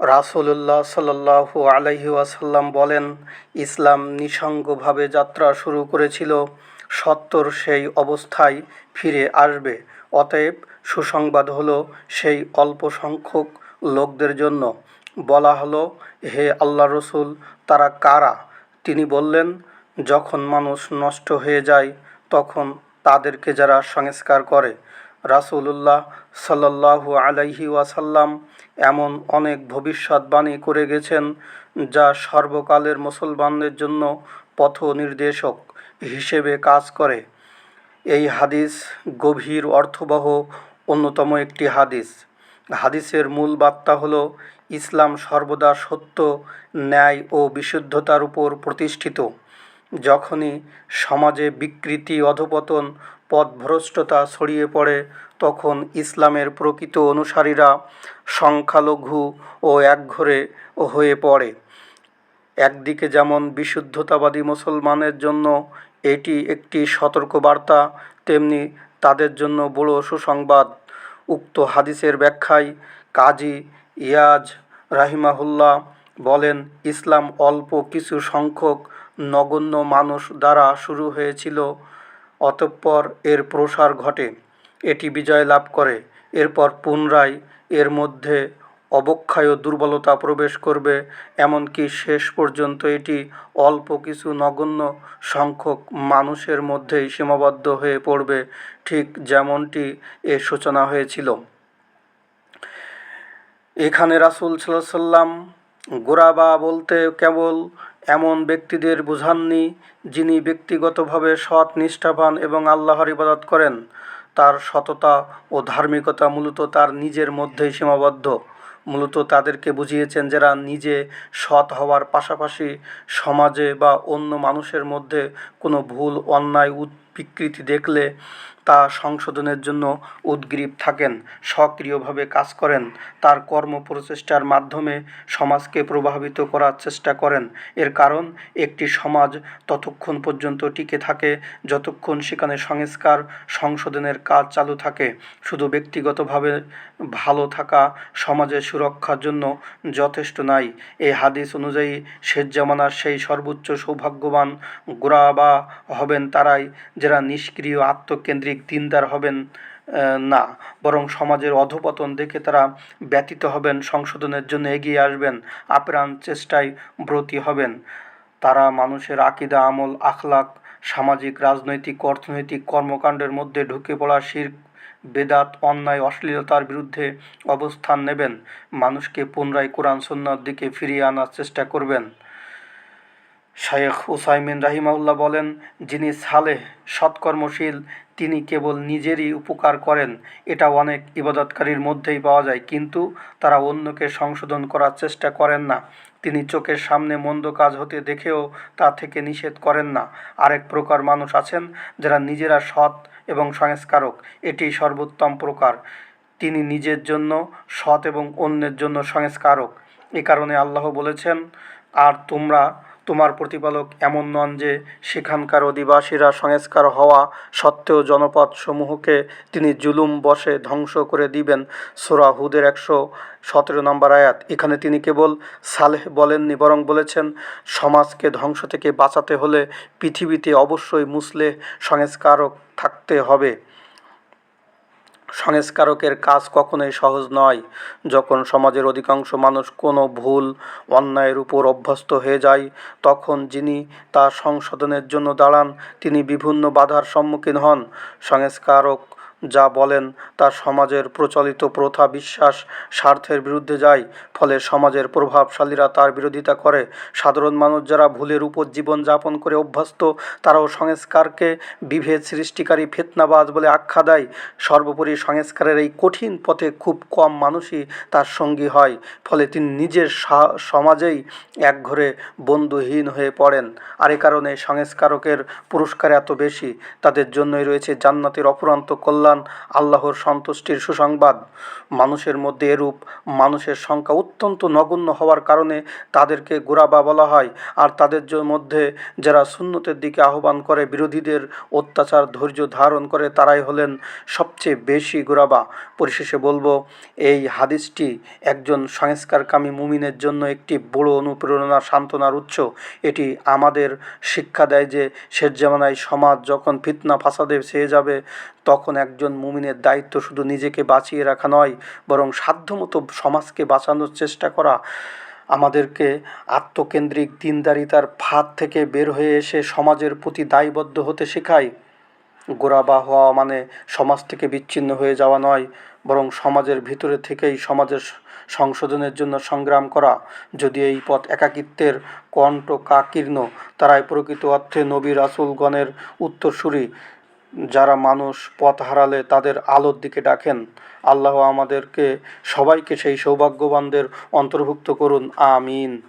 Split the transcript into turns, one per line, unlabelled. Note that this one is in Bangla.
রাসূলুল্লাহ সাল্লাল্লাহু আলাইহি ওয়াসাল্লাম বলেন, ইসলাম নিঃসঙ্গভাবে যাত্রা শুরু করেছিল, সত্তর সেই অবস্থায় ফিরে আসবে। অতএব সুসংবাদ হলো সেই অল্প সংখ্যক লোকদের জন্য। বলা হলো, হে আল্লাহ রসুল, তারা কারা? তিনি বললেন, যখন মানুষ নষ্ট হয়ে যায়, তখন তাদেরকে যারা সংস্কার করে রাসূলুল্লাহ সাল্লাল্লাহু আলাইহি ওয়াসাল্লাম এমন অনেক ভবিষ্যৎবাণী করে গেছেন যা সর্বকালের মুসলমানদের জন্য পথ নির্দেশক হিসেবে কাজ করে। এই হাদিস গভীর, অর্থবহ, অন্যতম একটি হাদিস। হাদিসের মূল বার্তা হলো, ইসলাম সর্বদা সত্য, ন্যায় ও বিশুদ্ধতার উপর প্রতিষ্ঠিত। যখনই সমাজে বিকৃতি, অধপতন পথভ্রষ্টতা ছড়িয়ে পড়ে, তখন ইসলামের প্রকৃত অনুসারীরা সংখ্যালঘু ও একঘরে হয়ে পড়ে। একদিকে যেমন বিশুদ্ধতাবাদী মুসলমানের জন্য এটি একটি সতর্কবার্তা, তেমনি তাদের জন্য বড় সুসংবাদ। উক্ত হাদিসের ব্যাখ্যায় কাজী ইয়াজ রাহিমাহুল্লাহ বলেন, ইসলাম অল্প কিছু সংখ্যক নগণ্য মানুষ দ্বারা শুরু হয়েছিল অতঃপর এর প্রসার ঘটে, এটি বিজয় লাভ করে। এরপর পুনরায় এর মধ্যে অবক্ষয় দুর্বলতা প্রবেশ করবে, এমনকি শেষ পর্যন্ত এটি অল্প কিছু নগণ্য সংখ্যক মানুষের মধ্যেই সীমাবদ্ধ হয়ে পড়বে, ঠিক যেমনটি এর সূচনা হয়েছিল। এখানে রাসূল সাল্লাম গোরাবা বলতে কেবল এমন ব্যক্তিদের বোঝাননি যিনি ব্যক্তিগতভাবে সৎ, নিষ্ঠাবান এবং আল্লাহর ইবাদত করেন। তার সততা ও ধার্মিকতা মূলত তার নিজের মধ্যেই সীমাবদ্ধ। মূলত তাদেরকে বুঝিয়েছেন যারা নিজে সৎ হওয়ার পাশাপাশি সমাজে বা অন্য মানুষের মধ্যে কোনো ভুল, অন্যায় বিকৃতি দেখলে তা সংশোধনের জন্য উদগ্রীব থাকেন, সক্রিয়ভাবে কাজ করেন, তার কর্ম প্রচেষ্টার মাধ্যমে সমাজকে প্রভাবিত করার চেষ্টা করেন। এর কারণ, একটি সমাজ ততক্ষণ পর্যন্ত টিকে থাকে যতক্ষণ সেখানে সংস্কার, সংশোধনের কাজ চালু থাকে। শুধু ব্যক্তিগতভাবে ভালো থাকা সমাজের সুরক্ষার জন্য যথেষ্ট নাই। এই হাদিস অনুযায়ী, শেষ জামানার সেই সর্বোচ্চ সৌভাগ্যবান গোড়া বা হবেন তারাই, যারা নিষ্ক্রিয় আত্মকেন্দ্রিক দিনদার হবেন না, বরং সমাজের অধপতন দেখে তারা ব্যতীত হবেন, সংশোধনের জন্য এগিয়ে আসবেন, আপ্রাণ চেষ্টায় ব্রতী হবেন। তারা মানুষের আকিদা, আমল আখলাক সামাজিক, রাজনৈতিক, অর্থনৈতিক কর্মকাণ্ডের মধ্যে ঢুকে পড়া শির বেদাত, অন্যায়, অশ্লীলতার বিরুদ্ধে অবস্থান নেবেন, মানুষকে পুনরায় কোরআন সন্ন্যার দিকে ফিরিয়ে আনার চেষ্টা করবেন। শায়েখ উসাইমিন রাহিমাউল্লাহ বলেন, যিনি সালেহ, সৎকর্মশীল তিনি কেবল নিজেরই উপকার করেন, এটা অনেক ইবাদতকারীর মধ্যেই পাওয়া যায়, কিন্তু তারা অন্যকে সংশোধন করার চেষ্টা করেন না। তিনি চোখের সামনে মন্দ কাজ হতে দেখেও তা থেকে নিষেধ করেন না। আরেক প্রকার মানুষ আছেন যারা নিজেরা সৎ এবং সংস্কারক, এটি সর্বোত্তম প্রকার। তিনি নিজের জন্য সৎ এবং অন্যের জন্য সংস্কারক। এ কারণে আল্লাহ বলেছেন, আর তোমরা তোমার প্রতিপালক এমন নন যে সেখানকার অধিবাসীরা সংস্কার হওয়া সত্ত্বেও জনপদ সমূহকে তিনি জুলুম বসে ধ্বংস করে দিবেন। সোরা হুদের একশো সতেরো নম্বর আয়াত। এখানে তিনি কেবল সালেহ বলেননি, বরং বলেছেন, সমাজকে ধ্বংস থেকে বাঁচাতে হলে পৃথিবীতে অবশ্যই মুসলেহ সংস্কারক থাকতে হবে। সংস্কারকের কাজ কখনোই সহজ নয়। যখন সমাজের অধিকাংশ মানুষ কোনো ভুল, অন্যায়ের উপর অভ্যস্ত হয়ে যায়, তখন যিনি তা সংশোধনের জন্য দাঁড়ান, তিনি বিভিন্ন বাধার সম্মুখীন হন। সংস্কারক যা বলেন, তা সমাজের প্রচলিত প্রথা বিশ্বাস স্বার্থের বিরুদ্ধে যায়, ফলে সমাজের প্রভাবশালীরা তার বিরোধিতা করে। সাধারণ মানুষ যারা ভুলের উপর জীবন যাপন করে অভ্যস্ত, তারাও সংস্কারকে বিভেদ সৃষ্টিকারী ফেতনাবাজ বলে আখ্যা দেয়। সর্বোপরি সংস্কারের এই কঠিন পথে খুব কম মানুষই তার সঙ্গী হয়, ফলে তিনি নিজের সমাজেই একঘরে বন্ধুহীন হয়ে পড়েন। আর এ কারণে সংস্কারকের পুরস্কার এত বেশি, তাদের জন্যই রয়েছে জান্নাতের অপুরান্ত কল্যাণ। কল্যাণ আল্লাহর সন্তুষ্টির সুসংবাদ। মানুষের মধ্যে এরূপ মানুষের সংখ্যা অত্যন্ত নগণ্য হওয়ার কারণে তাদেরকে গোরাবা বলা হয়। আর তাদের মধ্যে যারা সুন্নতের দিকে আহ্বান করে, বিরোধীদের অত্যাচার ধৈর্য ধারণ করে, তারাই হলেন সবচেয়ে বেশি গোরাবা। পরিশেষে বলব, এই হাদিসটি একজন সংস্কারকামী মুমিনের জন্য একটি বড় অনুপ্রেরণা সান্ত্বনার উৎস। এটি আমাদের শিক্ষা দেয় যে শেষ জামানায় সমাজ যখন ফিতনা, ফাসাদে ছেয়ে যাবে তখন একজন মুমিনের দায়িত্ব শুধু নিজেকে বাঁচিয়ে রাখা নয়, বরং সাধ্যমতো সমাজকে বাঁচানোর চেষ্টা করা। আমাদেরকে আত্মকেন্দ্রিক দিনদারিতার ফাঁদ থেকে বের হয়ে এসে সমাজের প্রতি দায়বদ্ধ হতে শেখায়। গোড়াবা হওয়া মানে সমাজ থেকে বিচ্ছিন্ন হয়ে যাওয়া নয়, বরং সমাজের ভিতরে থেকেই সমাজের সংশোধনের জন্য সংগ্রাম করা। যদি এই পথ একাকিত্বের কণ্ঠ কাকীর্ণ, তারাই প্রকৃত অর্থে নবী রাসুলগণের উত্তরসূরি। যারা মানুষ পথ হারালে তাদের আলোর দিকে ডাকেন। আল্লাহ আমাদেরকে সবাইকে সেই সৌভাগ্যবানদের অন্তর্ভুক্ত করুন। আমিন।